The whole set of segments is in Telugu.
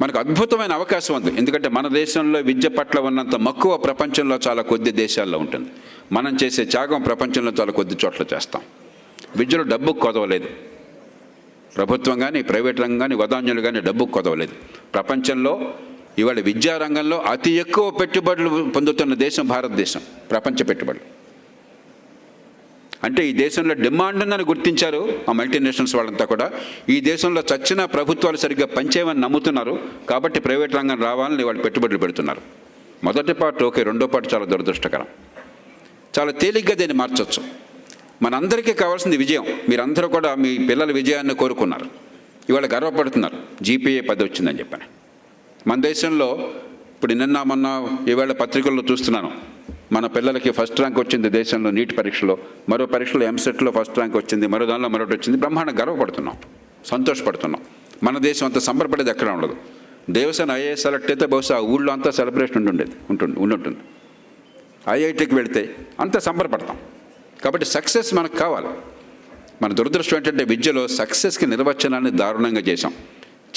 మనకు అద్భుతమైన అవకాశం ఉంది. ఎందుకంటే మన దేశంలో విద్య పట్ల ఉన్నంత మక్కువ ప్రపంచంలో చాలా కొద్ది దేశాల్లో ఉంటుంది. మనం చేసే త్యాగం ప్రపంచంలో చాలా కొద్ది చోట్ల చేస్తాం. విద్యలో డబ్బు కొదవలేదు. ప్రభుత్వం కానీ ప్రైవేట్ రంగం కానీ వదాన్యులు కానీ డబ్బు కొదవలేదు. ప్రపంచంలో ఇవాళ విద్యారంగంలో అతి ఎక్కువ పెట్టుబడులు పొందుతున్న దేశం భారతదేశం. ప్రపంచ పెట్టుబడులు. అంటే ఈ దేశంలో డిమాండ్ ఉందని గుర్తించారు ఆ మల్టీనేషనల్స్ వాళ్ళంతా కూడా. ఈ దేశంలో చచ్చిన ప్రభుత్వాలు సరిగ్గా పనిచేయమని నమ్ముతున్నారు. కాబట్టి ప్రైవేట్ రంగం రావాలని వాళ్ళు పెట్టుబడులు పెడుతున్నారు. మొదటి పార్ట్ ఓకే రెండో పార్ట్ చాలా దురదృష్టకరం. చాలా తేలిగ్గా దీన్ని మార్చవచ్చు మనందరికీ కావాల్సింది విజయం. మీరందరూ కూడా మీ పిల్లల విజయాన్ని కోరుకున్నారు. ఇవాళ గర్వపడుతున్నారు. జీపీఏ పది వచ్చిందని చెప్పాను. మన దేశంలో ఇప్పుడు నిన్న మొన్న ఈవేళ పత్రికల్లో చూస్తున్నాను. మన పిల్లలకి ఫస్ట్ ర్యాంక్ వచ్చింది దేశంలో నీట్ పరీక్షలో మరో పరీక్షలో ఎంసెట్లో ఫస్ట్ ర్యాంక్ వచ్చింది మరో దానిలో మరొకటి వచ్చింది. బ్రహ్మాండ గర్వపడుతున్నాం సంతోషపడుతున్నాం. మన దేశం అంత సంబరపడేది ఎక్కడ ఉండదు. దేవసేన ఐఏఎస్ సెలెక్ట్ అయితే బహుశా ఊళ్ళో అంతా సెలబ్రేషన్ ఉండుండేది ఉంటుంది ఉండుంటుంది. ఐఐటికి వెళితే అంత సంబరపడతాం. కాబట్టి సక్సెస్ మనకు కావాలి. మన దురదృష్టం ఏంటంటే విద్యలో సక్సెస్కి నిర్వచనాన్ని దారుణంగా చేశాం.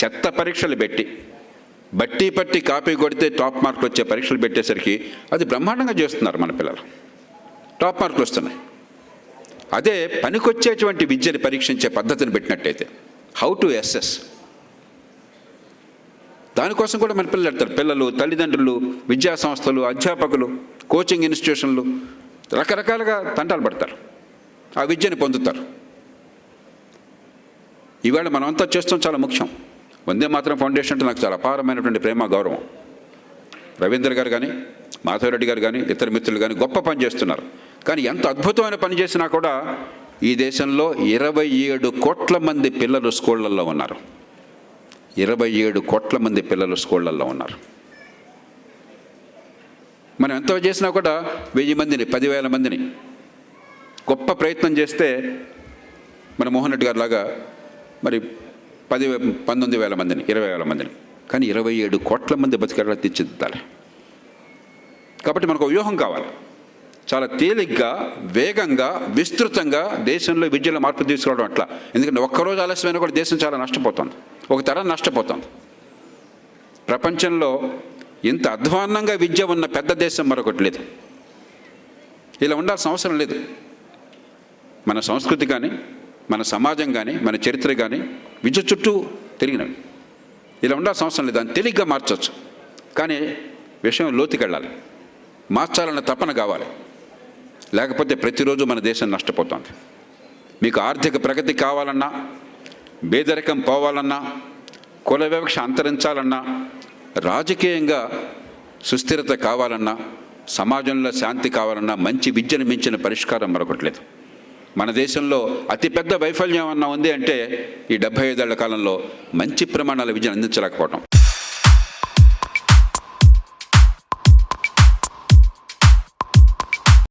చెత్త పరీక్షలు పెట్టి బట్టి పట్టి కాపీ కొడితే టాప్ మార్కులు వచ్చే పరీక్షలు పెట్టేసరికి అది బ్రహ్మాండంగా చేస్తున్నారు మన పిల్లలు. టాప్ మార్కులు వస్తున్నాయి. అదే పనికొచ్చేటువంటి విద్యను పరీక్షించే పద్ధతిని పెట్టినట్టయితే హౌ టు ఎస్ఎస్ దానికోసం కూడా మన పిల్లలు పెడతారు. పిల్లలు తల్లిదండ్రులు విద్యా సంస్థలు అధ్యాపకులు కోచింగ్ ఇన్స్టిట్యూషన్లు రకరకాలుగా తంటాలు పడతారు. ఆ విద్యని పొందుతారు. ఈవేళ మనమంతా చేస్తాం చాలా ముఖ్యం. వందే మాత్రం ఫౌండేషన్ అంటే నాకు చాలా అపారమైనటువంటి ప్రేమ గౌరవం. రవీంద్ర గారు కానీ మాధవరెడ్డి గారు కానీ ఇతర మిత్రులు కానీ గొప్ప పని చేస్తున్నారు. కానీ ఎంత అద్భుతమైన పని చేసినా కూడా ఈ దేశంలో ఇరవై ఏడు కోట్ల మంది పిల్లలు స్కూళ్ళల్లో ఉన్నారు. ఇరవై ఏడు కోట్ల మంది పిల్లలు స్కూళ్ళల్లో ఉన్నారు. మనం ఎంత చేసినా కూడా వెయ్యి మందిని పదివేల మందిని గొప్ప ప్రయత్నం చేస్తే మన మోహన్ రెడ్డి గారు లాగా మరి పది పంతొమ్మిది వేల మందిని ఇరవై వేల మందిని. కానీ ఇరవై ఏడు కోట్ల మంది బతికేలా తీర్చిదిద్దాలి. కాబట్టి మనకు వ్యూహం కావాలి. చాలా తేలిగ్గా వేగంగా విస్తృతంగా దేశంలో విద్యలో మార్పు తీసుకురావడం అట్లా. ఎందుకంటే ఒక్కరోజు ఆలస్యమైన కూడా దేశం చాలా నష్టపోతుంది. ఒక తరం నష్టపోతుంది. ప్రపంచంలో ఇంత అధ్వాన్నంగా విద్య ఉన్న పెద్ద దేశం మరొకటి లేదు. ఇలా ఉండాల్సిన అవసరం లేదు. మన సంస్కృతి కానీ మన సమాజం కానీ మన చరిత్ర కానీ విద్య చుట్టూ తిరిగినవి. ఇలా ఉండాల్సిన అవసరం లేదు. దాన్ని తేలిగ్గా మార్చవచ్చు కానీ విషయం లోతుకెళ్ళాలి మార్చాలన్న తపన కావాలి. లేకపోతే ప్రతిరోజు మన దేశం నష్టపోతుంది. మీకు ఆర్థిక ప్రగతి కావాలన్నా పేదరికం పోవాలన్నా కుల వివక్ష అంతరించాలన్నా రాజకీయంగా సుస్థిరత కావాలన్నా సమాజంలో శాంతి కావాలన్నా మంచి విద్యను మించిన పరిష్కారం మరొకటి లేదు. మన దేశంలో అతిపెద్ద వైఫల్యం అన్న ఉంది అంటే ఈ డెబ్బై ఐదేళ్ళ కాలంలో మంచి ప్రమాణాల విద్యను అందించలేకపోవటం.